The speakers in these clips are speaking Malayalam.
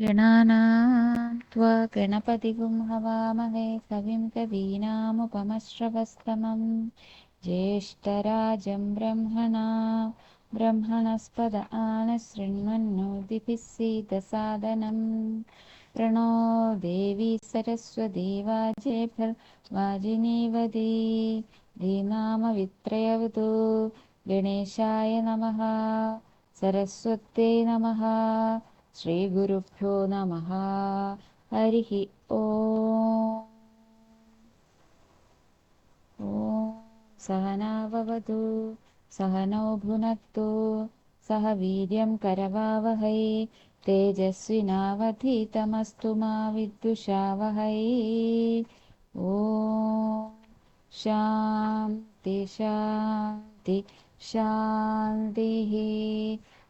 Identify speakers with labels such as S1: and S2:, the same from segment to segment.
S1: गणानां त्वा गणपतिगुं हवामहे कविं कवीनामुपमश्रवस्तमं ज्येष्ठराजं ब्रह्मणा ब्रह्मणस्पद आनशृण्वन्नोदिभिः सीदसादनं प्रणो देवी सरस्वती वाजेभिर्वाजिनीवदी धीनामवित्रयवतु गणेशाय नमः सरस्वत्यै नमः श्रीगुरुभ्यो नमः। हरिः ॐ ॐ सहनाववतु सहनौ भुनक्तु सह वीर्यं करवावहै तेजस्विनावधीतमस्तु मा विद्विषावहै। ॐ शान्ति शान्ति शान्तिः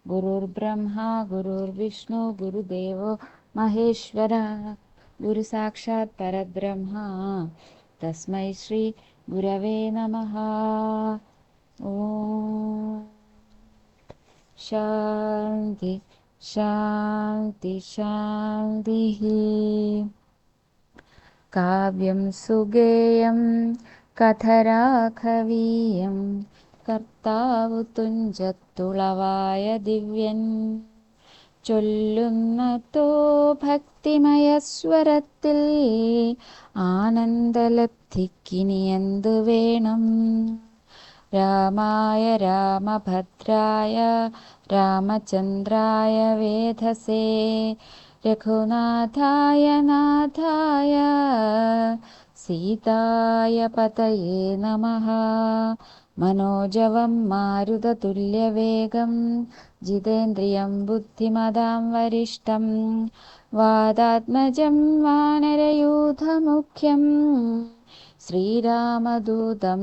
S1: गुरुर्ब्रह्मा गुरुर्विष्णु गुरुदेवो महेश्वरः गुरुसाक्षात् परब्रह्मा। तस्मै श्रीगुरवे नमः। ॐ शान्ति शान्ति शान्तिः। काव्यं सुगेयं कथराखवीयं കർത്താവു തുഞ്ചത്തുളവായ ദിവ്യൻ ചൊല്ലുന്നതോ ഭക്തിമയസ്വരത്തിൽ ആനന്ദലബ്ധിക്കിനി എന്തു വേണം രാമായ രാമഭദ്രായ രാമചന്ദ്രായ വേധസേ രഘുനാഥായ നാഥായ സീതായ പതയേ मनोजवं मारुततुल्यवेगं जितेन्द्रियं बुद्धिमदां वरिष्ठं वादात्मजं वानरयूथमुख्यं श्रीरामदूतं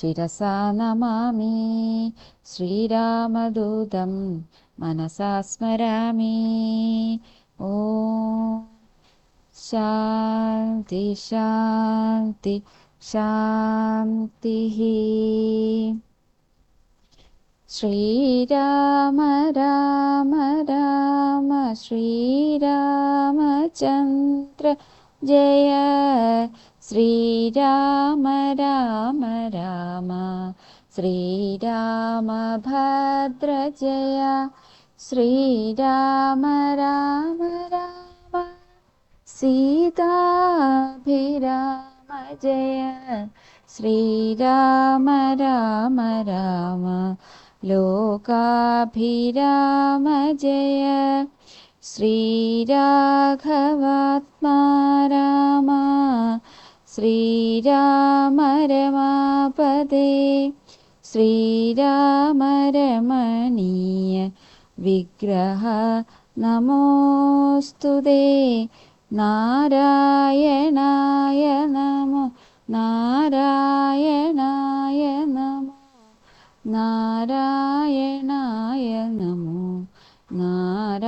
S1: शिरसा नमामि श्रीरामदूतं मनसा स्मरामि ॐ शान्ति शान्ति शान्तिः। श्रीराम राम राम श्रीरामचन्द्र जय। श्रीराम राम राम श्रीरामभद्र जय। श्रीराम राम राम सीताभिरा जय श्रीराम राम राम। लोकाभिराम जय। श्रीराघवात्मा राम। श्रीराम रमापदे। श्रीराम रमणीय। विग्रह नमोऽस्तु ते നാരായണായ നമോ നാരായണായ നമോ നാരായണായ നമോ നാരായണായ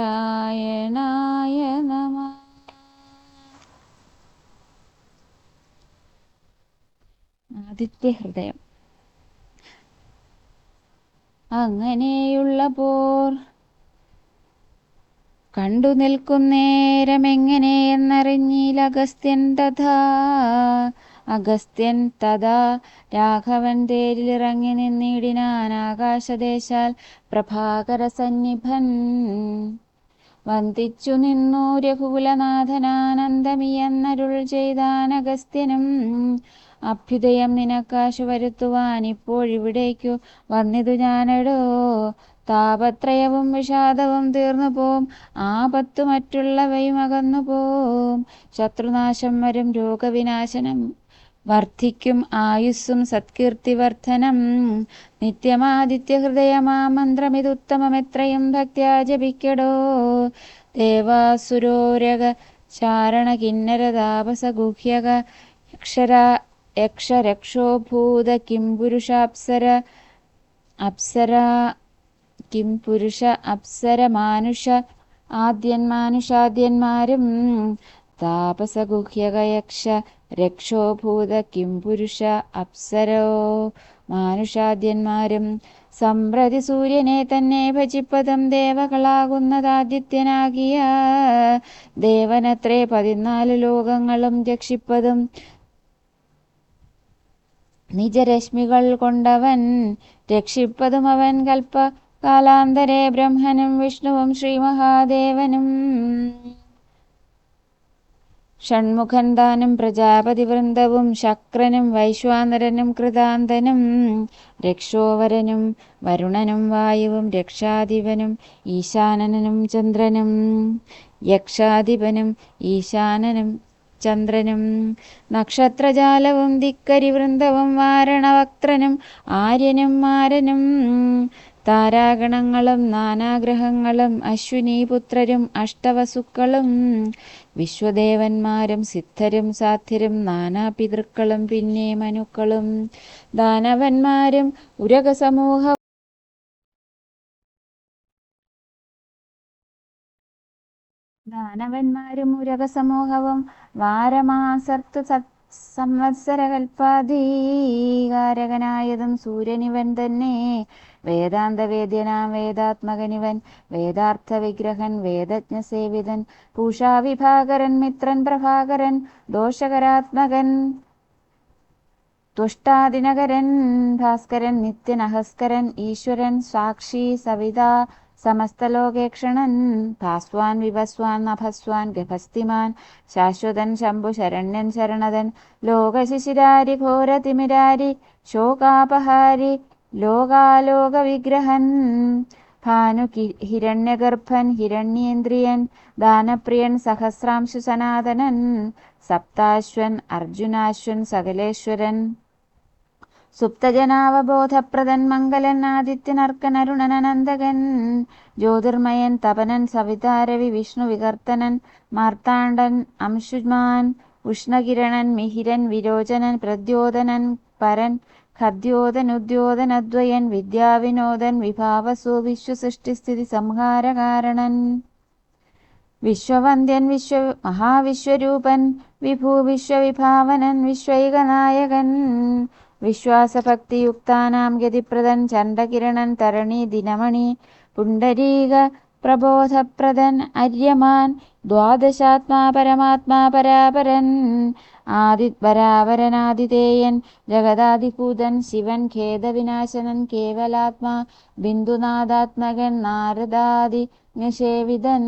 S1: നമ. ആദിത്യ ഹൃദയം. അങ്ങനെയുള്ള പോർ കണ്ടു നിൽക്കുന്നേരമെങ്ങനെയെന്നറിഞ്ഞിലഗസ്ത്യൻ തഥാ. അഗസ്ത്യൻ തഥാ രാഘവൻ തേരിലിറങ്ങി നിന്നിടിനാൻ ആകാശദേശാൽ പ്രഭാകര സന്നിഭൻ വന്ദിച്ചു നിന്നു രഘുകുലനാഥനാനന്ദമിയെന്നരുൾ ചെയ്താൻ അഗസ്ത്യനും. അഭ്യുദയം നിനക്കാശു വരുത്തുവാൻ ഇപ്പോഴിവിടേക്കു വന്നിതു ഞാനെടോ. താപത്രയവും വിഷാദവും തീർന്നു പോവും. ആപത്തു മറ്റുള്ളവയും അകന്നു പോവും. ശത്രുനാശം വരും രോഗവിനാശനം വർദ്ധിക്കും ആയുസ്സും സത്കീർത്തിവർദ്ധനം. നിത്യമാദിത്യ ഹൃദയമാമന്ത്രമിതുത്തമമെത്രയും ഭക്ത്യാ ജപിക്കടോ ദേവാസുരോരക ചാരണ കിന്നര താപസ ഗുഹ്യക യക്ഷര യക്ഷരക്ഷോഭൂത കിംപുരുഷാപ്സര അപ്സര കിം പുരുഷ അപ്സര മാനുഷ ആദ്യന്മാനുഷാദ്യന്മാരും താപസഗുഹ്യകയക്ഷ രക്ഷോഭൂത കിം പുരുഷ അപ്സരോ മാനുഷാദ്യന്മാരും സമ്പ്രതി സൂര്യനെ തന്നെ ഭജിപ്പതും ദേവകളാകുന്നതാദിത്യനാകിയ ദേവനത്രേ പതിനാല് ലോകങ്ങളും രക്ഷിപ്പതും നിജരശ്മികൾ കൊണ്ടവൻ രക്ഷിപ്പതും അവൻ കൽപ്പ കാലാന്തരെ ബ്രഹ്മനും വിഷ്ണുവും ശ്രീ മഹാദേവനും ഷൺമുഖൻ താനും പ്രജാപതി വൃന്ദവും ശക്രനും വൈശ്വാനരനും കൃതാന്തനും രക്ഷോവരനും വരുണനും വായുവും രക്ഷാധിപനും ഈശാനനും ചന്ദ്രനും യക്ഷാധിപനും ഈശാനനും ചന്ദ്രനും നക്ഷത്രജാലവും ദിക്കരിവൃന്ദവും വാരണവക്ത്രനും ആര്യനും മാരനും താരാഗണങ്ങളും നാനാഗ്രഹങ്ങളും അശ്വിനീപുത്രരും അഷ്ടവസുക്കളും വിശ്വദേവന്മാരും സിദ്ധരും സാധ്യരും നാനാപിതൃക്കളും പിന്നെ മനുക്കളും ദാനവന്മാരും ഉരകസമൂഹ ദാനവന്മാരും ഉരകസമൂഹവും വാരമാസർത്തു സംവത്സരകൽപ്പാധികാരകനായതും സൂര്യനിവൻ തന്നെ. വേദാന്തവേദ്യനാം വേദാത്മകനിവൻ വേദാർത്ഥ വിഗ്രഹൻ വേദജ്ഞസേവിതൻ പൂഷാവിഭാകരൻ മിത്രൻ പ്രഭാകരൻ ദോഷകരാത്മകൻ തുഷ്ടാദിനകരൻ ഭാസ്കരൻ നിത്യനഹസ്കരൻ ഈശ്വരൻ സാക്ഷി സവിത സമസ്തലോകേക്ഷണൻ ഭാസ്വാൻ വിഭസ്വാൻ നഭസ്വാൻ ഗഭസ്തിമാൻ ശാശ്വതൻ ശംഭു ശരണ്യൻ ശരണതൻ ലോകശിശിരാരി ഘോരതിമിരാരി ശോകാപഹാരി ലോകാലോക വിഗ്രഹൻ ഭാനു ഹിരണ്യഗർഭൻ ഹിരണ്യേന്ദ്രിയൻ ദാനപ്രിയൻ സഹസ്രാംശു സനാതനൻ സപ്താശ്വൻ അർജുനാശ്വൻ സകലേശ്വരൻ. സുപ്തജനാവബോധപ്രദൻ മംഗലൻ ആദിത്യനർക്കൻ അരുണനനന്ദകൻ ജ്യോതിർമയൻ തപനൻ സവിതാരവി വിഷ്ണു വികർത്തനൻ മാർത്താണ്ഡൻ അംശുമാൻ ഉഷ്ണകിരണൻ മിഹിരൻ വിരോചനൻ പ്രദ്യോതനൻ പരൻ ഖദ്യോതനുദ്യോതനദ്വയൻ വിദ്യാവിനോദൻ വിഭാവസു വിശ്വസൃഷ്ടിസ്ഥിതി സംഹാരകാരണൻ. വിശ്വവന്ദ്യൻ വിശ്വ മഹാവിശ്വരൂപൻ വിഭൂ വിശ്വവിഭാവനൻ വിശ്വൈകനായകൻ. വിശ്വാസഭക്തിയുക്താനാം ഗതിപ്രദൻ ചണ്ഡകിരണൻ തരണി ദിനമണി പുണ്ടരീക പ്രബോധപ്രദൻ അര്യമാൻ ദ്വാദശാത്മാ പരമാത്മാ പരാപരൻ ആദി പരാപരനാദിതേയൻ ജഗദാദിപൂതൻ ശിവൻ ഖേദവിനാശനൻ കേവലാത്മാ ബിന്ദുനാഥാത്മകൻ നാരദാദി നിഷേവിതൻ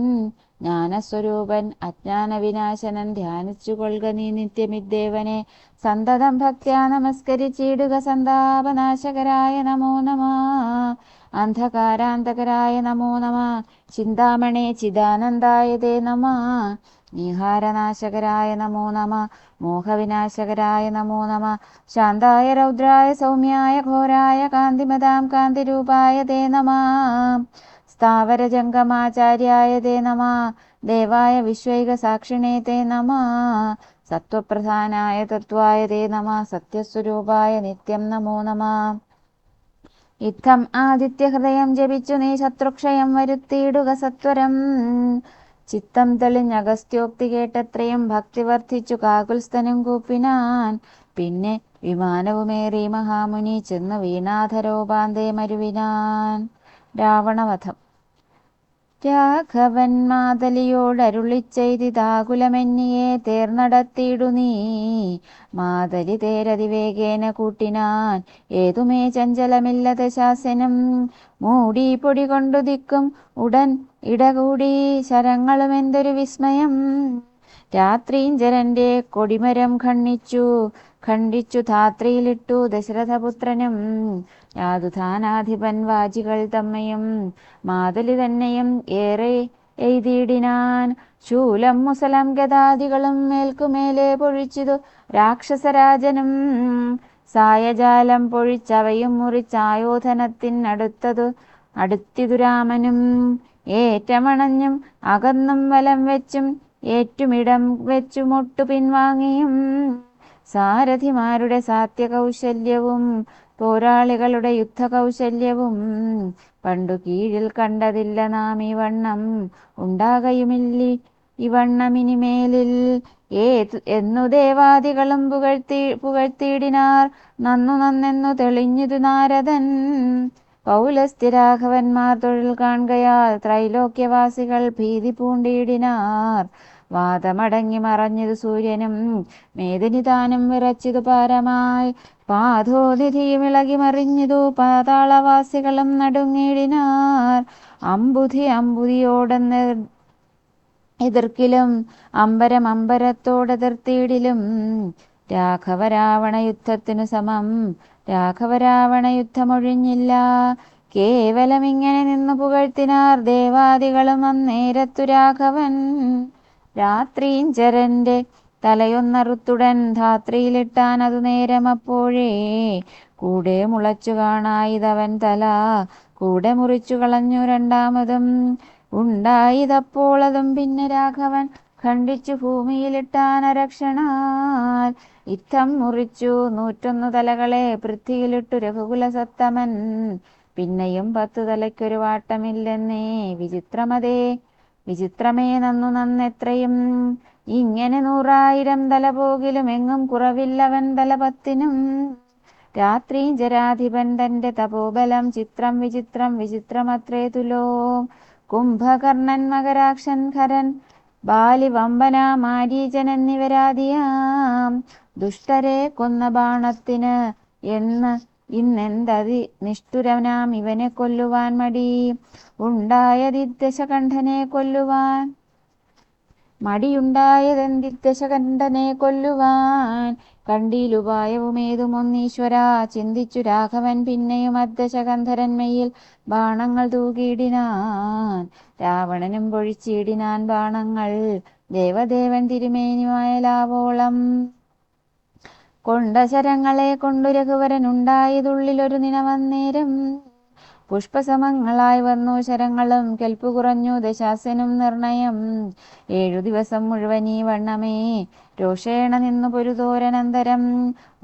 S1: ജ്ഞാനസ്വരൂപൻ അജ്ഞാനവിനാശനൻ ധ്യാനിച്ചുകൊള്ളുക നീ നിത്യമിദ്ദേവനെ സന്തതം ഭക്ത്യാ നമസ്കരിച്ചിടുക സന്താപനാശകരായ നമോ നമ അന്ധകാരാന്തകരായ നമോ നമ. ചിന്താമണേ ചിദാനന്ദായ തേ നമ. നിഹാരനാശകരായ നമോ നമ. മോഹവിനാശകരായ നമോ നമ. ശാന്തായ രൗദ്രായ സൗമ്യായ ഘോരായ കാന്തിമതാം കാന്തിരൂപായ തേ നമ. സ്ഥാവരജംഗമാചാര്യായ തേ നമ. ദേവായ വിശ്വൈക സാക്ഷിണേ തേ നമ. സത്വപ്രധാനായ തത്വായ തേ നമ. സത്യസ്വരൂപായ നിത്യം നമോ നമ. ഇത്തം ആദിത്യഹൃദയം ജപിച്ചു നീ ശത്രുക്ഷയം വരുത്തിയിടുക സത്വരം. ചിത്തം തെളിഞ്ഞഗസ്ത്യോക്തി കേട്ടത്രയും ഭക്തി വർദ്ധിച്ചു കാകുൽസ്ഥനും കൂപ്പിനാൻ. പിന്നെ വിമാനവുമേറി മഹാമുനി ചെന്ന് വീണാധരോപാന്തേ മരുവിനാൻ. രാവണവധം. രാഘവൻ മാതലിയോടരുളിച്ചെയ്തിതാകുലമെന്നിയെ തേർന്നടത്തിയിടു നീ. മാതലി തേരതിവേഗേന കൂട്ടിനാൻ ഏതുമേ ചഞ്ചലമില്ലത ശാസനം. മൂടി പൊടി കൊണ്ടു ദിക്കും ഉടൻ ഇടകൂടി ശരങ്ങളും എന്തൊരു വിസ്മയം. രാത്രീഞ്ചരന്റെ കൊടിമരം ഖണ്ഡിച്ചു. ഖണ്ഡിച്ചു ധാത്രിയിലിട്ടു ദശരഥപുത്രനും. യാതുധാനാധിപൻ വാജികൾ തമ്മയും മാതലി തന്നെയും ഏറെ എഴുതിയിടിനാൻ. ശൂലം മുസലം ഗതാദികളും മേൽക്കുമേലെ പൊഴിച്ചതു രാക്ഷസരാജനും. സായജാലം പൊഴിച്ചവയും മുറിച്ചായോധനത്തിനടുത്തതു അടുത്തിതു രാമനും. ഏറ്റമണഞ്ഞും അകന്നും വലം വെച്ചും ഏറ്റുമിടം വെച്ചുമൊട്ടു പിൻവാങ്ങിയും സാരഥിമാരുടെ സാത്യകൗശല്യവും പോരാളികളുടെ യുദ്ധകൗശല്യവും. പണ്ടു കീഴിൽ കണ്ടതില്ല നാം ഈ വണ്ണം. ഉണ്ടാകയുമില്ലി ഇവണ്ണമിനിമേലിൽ ഏതു എന്നു ദേവാദികളും പുകഴ്ത്തി പുകഴ്ത്തിയിടിനാർ. നന്നു നന്നെന്നു തെളിഞ്ഞിതു നാരദൻ. പൗലസ്ത്യരാഘവന്മാർ തൊഴിൽ കാണുകയാൽ ത്രൈലോക്യവാസികൾ ഭീതി പൂണ്ടിയിടിനാർ. വാദമടങ്ങി മറഞ്ഞത് സൂര്യനും മേദിനിദാനം വിറച്ചത് പാരമായി. പാതോനിധിയും ഇളകി മറിഞ്ഞതു പാതാളവാസികളും നടുങ്ങിടിനാർ. അമ്പുധി അമ്പുതിയോടെന്ന് എതിർക്കിലും അമ്പരം അമ്പരത്തോടെതിർത്തിയിടിലും. രാഘവരാവണ യുദ്ധത്തിനു സമം. രാഘവരാവണ യുദ്ധമൊഴിഞ്ഞില്ല കേവലം ഇങ്ങനെ നിന്നു പുകഴ്ത്തിനാർ ദേവാദികളും അന്നേരത്തു രാഘവൻ. രാത്രീഞ്ചരന്റെ തലയൊന്നറുത്തുടൻ ധാത്രിയിലിട്ടാൻ അതു നേരം അപ്പോഴേ കൂടെ മുളച്ചു കാണായിതവൻ തല കൂടെ മുറിച്ചു കളഞ്ഞു രണ്ടാമതും. ഉണ്ടായിതപ്പോൾ അതും പിന്നെ രാഘവൻ ഖണ്ഡിച്ചു ഭൂമിയിലിട്ടാൻ അരക്ഷണാൽ. ഇത്തം മുറിച്ചു നൂറ്റൊന്നു തലകളെ പൃഥ്വിയിലിട്ടു രഘുകുല സത്തമൻ പിന്നെയും പത്തു തലയ്ക്കൊരു വാട്ടമില്ലെന്നേ വിചിത്രമതേ. വിചിത്രമേ നന്നു നന്നെത്രയും. ഇങ്ങനെ നൂറായിരം തല പോകിലും എങ്ങും കുറവില്ലവൻ തല പത്തിനും രാത്രി ജരാധിപൻ തന്റെ തപോബലം ചിത്രം വിചിത്രം വിചിത്രമത്രേ തുലോ. കുംഭകർണൻ മകരാക്ഷൻ ഖരൻ ബാലി വമ്പന മാരീചൻ എന്നിവരാദിയാം ദുഷ്ടരെ കൊന്ന ബാണത്തിന് എന്ന് ഇന്നെന്തതി നിഷ്ഠുരനാം ഇവനെ കൊല്ലുവാൻ മടി. ഉണ്ടായതിദ്ദശകണ്ഠനെ കൊല്ലുവാൻ. മടിയുണ്ടായതെന്തിദ്ദശകണ്ഠനെ കൊല്ലുവാൻ. കണ്ടിലുപായവുമേതുമൊന്നീശ്വര ചിന്തിച്ചു രാഘവൻ പിന്നെയും അദ്ദശകന്ധരന്മയിൽ ബാണങ്ങൾ തൂകിയിടിനാൻ. രാവണനും പൊഴിച്ചിടിനാൻ ബാണങ്ങൾ. ദേവദേവൻ തിരുമേനിമായ ലാവോളം. കൊണ്ടശരങ്ങളെ കൊണ്ടു രഘുവരൻ ഉണ്ടായതുള്ളിലൊരു നിനവന്നേരം. പുഷ്പസമങ്ങളായി വന്നു ശരങ്ങളും കെൽപ്പു കുറഞ്ഞു ദശാസനും നിർണയം. ഏഴു ദിവസം മുഴുവൻ ഈ വണ്ണമേ രോഷേണ നിന്നു പൊരുതോരനന്തരം.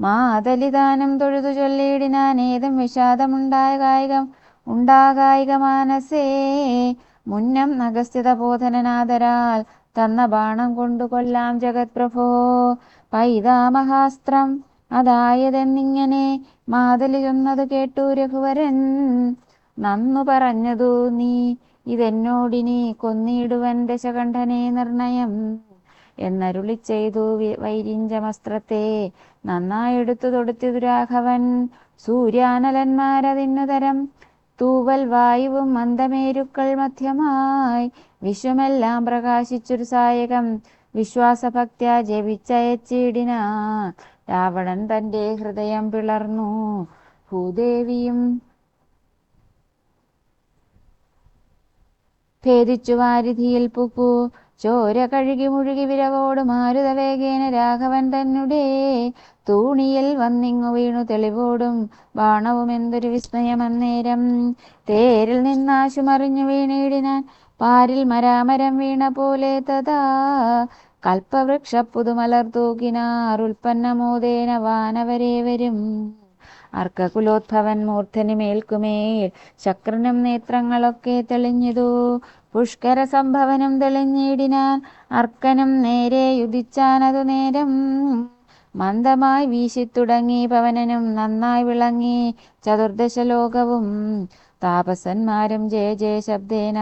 S1: മാതലിദാനം തൊഴുതു ചൊല്ലിയിടിനാൻ ഏതും വിഷാദമുണ്ടായ കായികം ഉണ്ടാകായിക മാനസേ. മുന്നം നഗസ്ഥിത ബോധനനാദരാൽ തന്ന ബാണം കൊണ്ടു കൊല്ലാം ജഗത് പ്രഭോ പൈതാമഹാസ്ത്രം അതായതെന്നിങ്ങനെ മാതലിയൊന്നത് കേട്ടു രഘുവരൻ. നന്നു പറഞ്ഞതു നീ ഇതെന്നോടിനി കൊന്നിടുവൻ ദശകണ്ഠനെ നിർണയം. എന്നരുളി ചെയ്തു വൈരിഞ്ചമസ്ത്രത്തെ. നന്നായെടുത്തു തൊടുത്തിതു രാഘവൻ. സൂര്യാനലന്മാരതിന്നു തരം തൂവൽ വായുവും മന്ദമേരുക്കൾ മധ്യമായി. വിശ്വമെല്ലാം പ്രകാശിച്ചൊരു സായകം. വിശ്വാസഭക്ത്യ ജപിച്ചയച്ചിടിന രാവണൻ തന്റെ ഹൃദയം പിളർന്നു. ഭൂദേവിയും ഭേദിച്ചു വാരിധിയിൽ പുക്കു ചോര കഴുകി മുഴുകി വിരവോട് മാരുതവേഗേന രാഘവൻ തന്നെ തൂണിയിൽ വന്നിങ്ങു വീണു തെളിവോടും ബാണവും എന്തൊരു വിസ്മയമന്നേരം. തേരിൽ നിന്നാശുമറിഞ്ഞു വീണിടിനാൻ പാരിൽ മരാമരം വീണ പോലെ തഥാ. കൽപ്പവൃക്ഷ പുതുമലർ തൂക്കിനാർ ഉൽപ്പന്നമോദേന വാനവരേവരും അർക്കകുലോദ്ഭവൻ മൂർധനി മേൽക്കുമേൽ ശക്രനും നേത്രങ്ങളൊക്കെ തെളിഞ്ഞതു. പുഷ്കര സംഭവനം തെളിഞ്ഞിടിനാൻ അർക്കനും നേരെ യുദിച്ചാനതു നേരം. മന്ദമായി വീശിത്തുടങ്ങി പവനനും നന്നായി വിളങ്ങി ചതുർദശ ലോകവും താപസന്മാരും ജയ ജയ ശബ്ദേന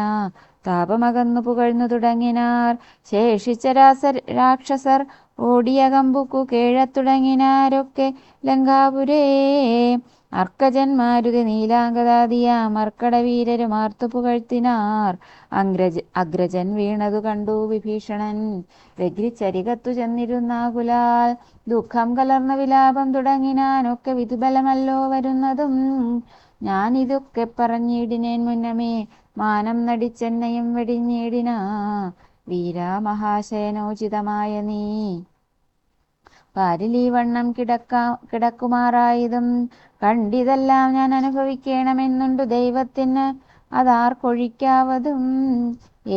S1: താപമകന്നു പുകഴ്ന്നു തുടങ്ങിനാർ. ശേഷിച്ച രാസ രാക്ഷസർ ഓടിയ കമ്പുക്കു കേഴത്തുടങ്ങിനാരൊക്കെ ലങ്കാപുരേ. അർക്കജന്മാരുതി നീലാംഗതാദിയാം അർക്കടവീരരും ആർത്തു പുകഴ്ത്തിനാർ. അഗ്രജ അഗ്രജൻ വീണതു കണ്ടു വിഭീഷണൻ. വ്യഗ്രിച്ചരികത്തു ചെന്നിരുന്നാകുലാൽ ദുഃഖം കലർന്ന വിലാപം തുടങ്ങിനാനൊക്കെ വിധുബലമല്ലോ വരുന്നതും. ഞാനിതൊക്കെ പറഞ്ഞിടിനേൻ മുന്നമേ. മാനം നടിച്ചെന്നയും വീരാ വീരാമഹാശയനോചിതമായ നീ. പാരിലീ വണ്ണം കിടക്കാ കിടക്കുമാറായതും കണ്ടിതെല്ലാം ഞാൻ അനുഭവിക്കണമെന്നുണ്ടു ദൈവത്തിന്. അതാർക്കൊഴിക്കാവതും.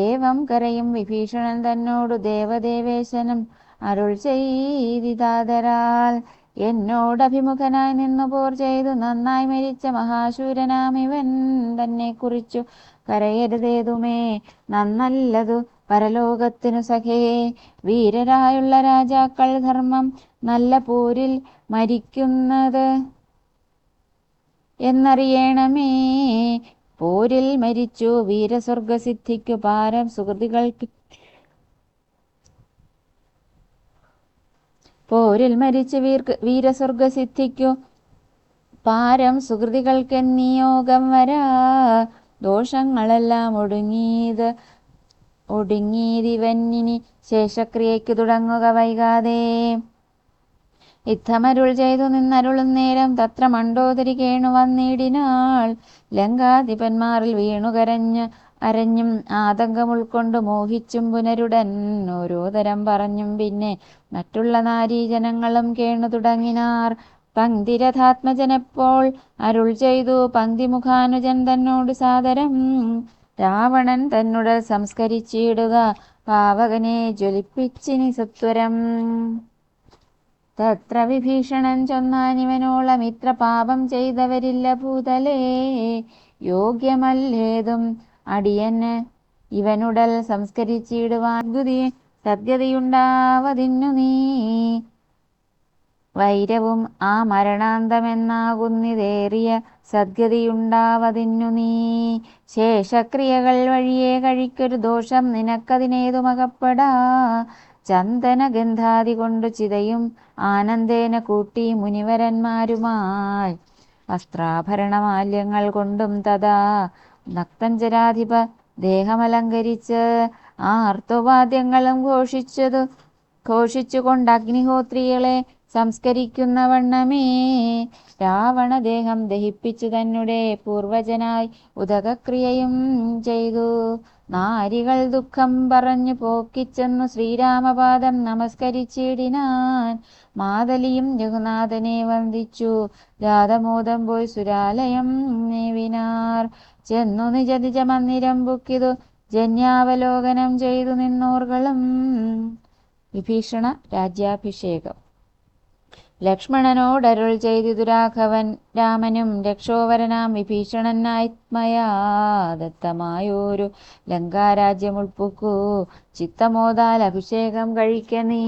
S1: ഏവം കരയും വിഭീഷണൻ തന്നോടു ദേവദേവേശനും അരുൾ ചെയ്തിതാതരാൽ. എന്നോടഭിമുഖനായി നിന്നു പോർ ചെയ്തു നന്നായി മരിച്ച മഹാശൂരനാമിവൻ തന്നെ കുറിച്ചു കരയരുതേതുമേ? നന്നല്ലതു പരലോകത്തിനു സഖേ. വീരരായുള്ള രാജാക്കൾ ധർമ്മം നല്ല പോരിൽ മരിക്കുന്നത് എന്നറിയണമേ. പോരിൽ മരിച്ചു വീരസ്വർഗസിദ്ധിക്കു പാരം സുഹൃതികൾക്ക് പോരിൽ മരിച്ചു വീർ വീരസ്വർഗസിദ്ധിക്കു പാരം സുഹൃതികൾക്ക് നിയോഗം വരാ? ദോഷങ്ങളെല്ലാം ഒടുങ്ങിയത് ഒടുങ്ങിയതിവന്നിനി ശേഷക്രിയയ്ക്ക് തുടങ്ങുക വൈകാതെ. ഇത്തമരുൾ ചെയ്തു നിന്നരുളും നേരം തത്ര മണ്ടോദരി കേണു വന്നിടിനാൾ. ലങ്കാധിപന്മാരിൽ വീണുകരഞ്ഞ് അരഞ്ഞും ആതങ്കം ഉൾക്കൊണ്ട് മോഹിച്ചും പുനരുടൻ ഓരോ തരം പറഞ്ഞും പിന്നെ മറ്റുള്ള നാരീജനങ്ങളും കേണു തുടങ്ങിനാർ. പങ്ക്തിരഥാത്മജനെപ്പോൾ അരുൾ ചെയ്തു. പങ്ക്തിമുഖാനുജൻ തന്നോട് സാദരം. രാവണൻ തന്നുടൽ സംസ്കരിച്ചിടുക. പാവകനെ ജ്വലിപ്പിച്ചിനി സത്വരം തത്ര വിഭീഷണൻ ചൊന്നാനിവനോളം ഇത്ര പാപം ചെയ്തവരില്ല ഭൂതലേ. യോഗ്യമല്ലേതും അടിയന് ഇവനുടൽ സംസ്കരിച്ചിടുവാൻ ഗുതി സദ്യതയുണ്ടാവതിന്നു നീ. വൈരവും ആ മരണാന്തമെന്നാകുന്നിതേറിയ സദ്ഗതിയുണ്ടാവതിന്നു നീ. ശേഷക്രിയകൾ വഴിയെ കഴിക്കൊരു ദോഷം നിനക്കതിനേതുമകപ്പെടാ. ചന്ദന ഗന്ധാതി കൊണ്ടു ചിതയും ആനന്ദേന കൂട്ടി മുനിവരന്മാരുമായി. വസ്ത്രാഭരണമാല്യങ്ങൾ കൊണ്ടും തഥാ. നക്തഞ്ചരാധിപ ദേഹമലങ്കരിച്ച് ആർത്തവാദ്യങ്ങളും ഘോഷിച്ചതു ഘോഷിച്ചുകൊണ്ട് അഗ്നിഹോത്രികളെ സംസ്കരിക്കുന്ന വണ്ണമേ രാവണദേഹം ദഹിപ്പിച്ചു തന്നെ പൂർവജനായി ഉദകക്രിയയും ചെയ്തു. നാരികൾ ദുഃഖം പറഞ്ഞു പോക്കിച്ചെന്നു ശ്രീരാമപാദം നമസ്കരിച്ചിടിനാൻ. മാതലിയും രഘുനാഥനെ വന്ദിച്ചു. ജാതമോദം പോയി സുരാലയം നേവിനാർ. ചെന്നു നിജ നിജ മന്ദിരം ബുക്കിതു ജന്യാവലോകനം ചെയ്തു നിന്നോർകളും. വിഭീഷണ രാജ്യാഭിഷേകം. ലക്ഷ്മണനോടരുൾ ചെയ്തിതു രാഘവൻ. രാമനും രക്ഷോവരനാം വിഭീഷണനാത്മയാ ദത്തമായോരു ലങ്കാരാജ്യം ഉൾപ്പുക്കൂ. ചിത്തമോദാൽ അഭിഷേകം കഴിക്ക നീ.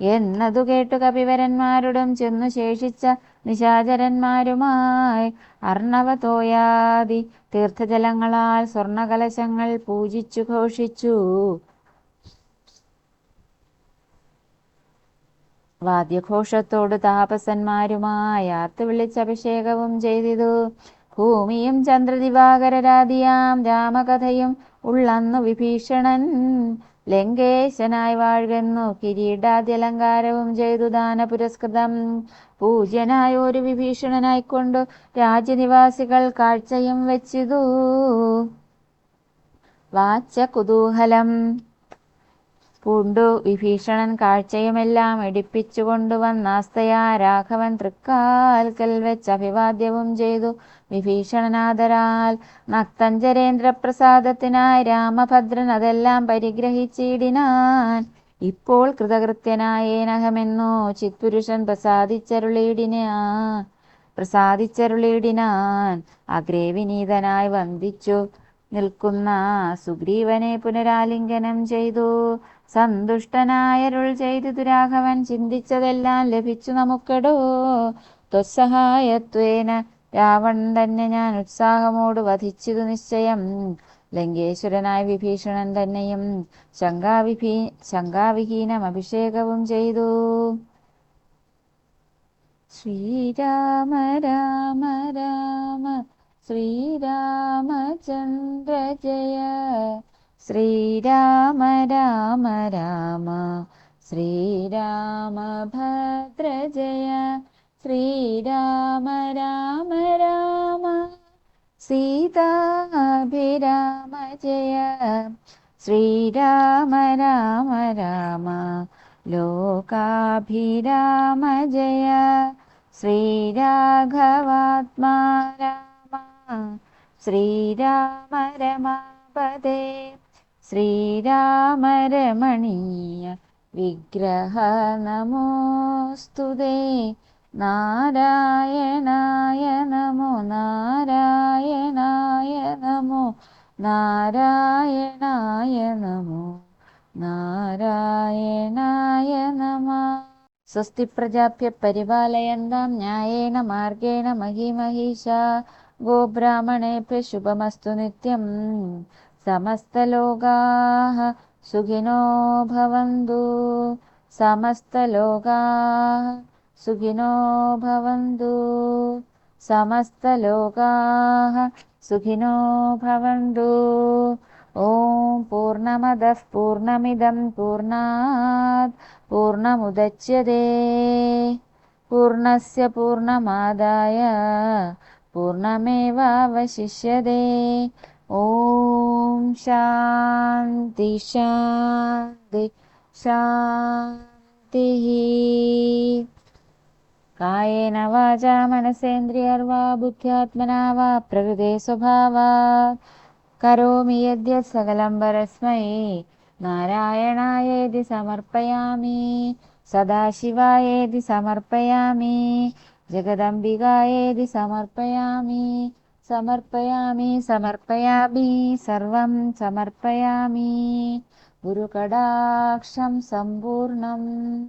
S1: എന്നതു കേട്ടു കപിവരന്മാരോടും ചെന്നു ശേഷിച്ച നിശാചരന്മാരുമായി അർണവതോയാതി തീർത്ഥജലങ്ങളാൽ സ്വർണകലശങ്ങൾ പൂജിച്ചു ഘോഷിച്ചു. വാദ്യഘോഷത്തോട് താപസന്മാരുമായി ആർത്തു വിളിച്ചഭിഷേകവും ചെയ്തിതു. ഭൂമിയും ചന്ദ്രദിവാകരരാതിയാം രാമകഥയും ഉള്ളന്നു വിഭീഷണൻ. ലങ്കേശനായി വാഴുന്നു. കിരീടാദ്യലങ്കാരവും ചെയ്തു ദാന പുരസ്കൃതം പൂജ്യനായ ഒരു വിഭീഷണനായിക്കൊണ്ടു രാജ്യനിവാസികൾ കാഴ്ചയും വെച്ചിതു. വാച്ച കുതൂഹലം പൂണ്ടു വിഭീഷണൻ കാഴ്ചയുമെല്ലാം എടുപ്പിച്ചു കൊണ്ടുവന്നാസ്തയാ രാഘവൻ തൃക്കാൽക്കൽ വെച്ച് അഭിവാദ്യവും ചെയ്തു. വിഭീഷണനാദരാൽ നക്തഞ്ചരേന്ദ്ര പ്രസാദത്തിനായി രാമഭദ്രൻ അതെല്ലാം പരിഗ്രഹിച്ചിടിനാൻ. ഇപ്പോൾ കൃതകൃത്യനായേനഹമെന്നോ ചിത്പുരുഷൻ പ്രസാദിച്ചരുളിയിടിനാ പ്രസാദിച്ചരുളിയിടിനാൻ അഗ്രേ വിനീതനായി വന്ദിച്ചു. നിൽക്കുന്ന സുഗ്രീവനെ പുനരാലിംഗനം ചെയ്തു. സന്തുഷ്ടനായരുൾ ചെയ്തു ദുരാഘവൻ ചിന്തിച്ചതെല്ലാം ലഭിച്ചു നമുക്കെടോ. ത്വസഹായത്വേന രാവൺ തന്നെ ഞാൻ ഉത്സാഹമോട് വധിച്ചതു നിശ്ചയം. ലങ്കേശ്വരനായ വിഭീഷണൻ തന്നെയും ശങ്കാവിഭീ ശങ്കാവിഹീനം അഭിഷേകവും ചെയ്തു. ശ്രീരാമ രാമ രാമ श्रीरामचन्द्र जय श्रीराम राम राम श्रीरामभद्र जय श्रीराम राम राम सीताभिराम जय श्रीराम राम राम लोकाभिराम जय श्रीराघवात्मा ശ്രീരാമ രമാപദേ ശ്രീരാമ രമണീയ വിഗ്രഹ നമോസ്തുതേ നാരായണായ നമോ നാരായണായ നമോ നാരായണായ നമോ നാരായണായ നമ. സ്വസ്തി പ്രജാപ്യ പരിപാലയന്താം ന്യായേന മാർഗേണ മഹിമഹീഷ. गोब्राह्मणेऽपि शुभमस्तु नित्यं समस्तलोकाः सुखिनो भवन्तु। समस्तलोकाः सुखिनो भवन्तु। समस्तलोकाः सुखिनो भवन्तु। ॐ पूर्णमदः पूर्णमिदं पूर्णात्। पूर्णमुदच्यते। पूर्णस्य पूर्णमादाय। पूर्णमेवावशिष्यते। ॐ शान्ति शान्ति शान्तिः। कायेन वाचा मनसेन्द्रियर्वा बुद्ध्यात्मना वा प्रकृते स्वभा करोमि यद्यत् सकलं नारायणाय नारायणायेति समर्पयामि सदाशिवायेति समर्पयामि। जगदम्बि समर्पयामि समर्पयामि समर्पयामि सर्वं समर्पयामि। गुरुकडाक्षं सम्पूर्णम्।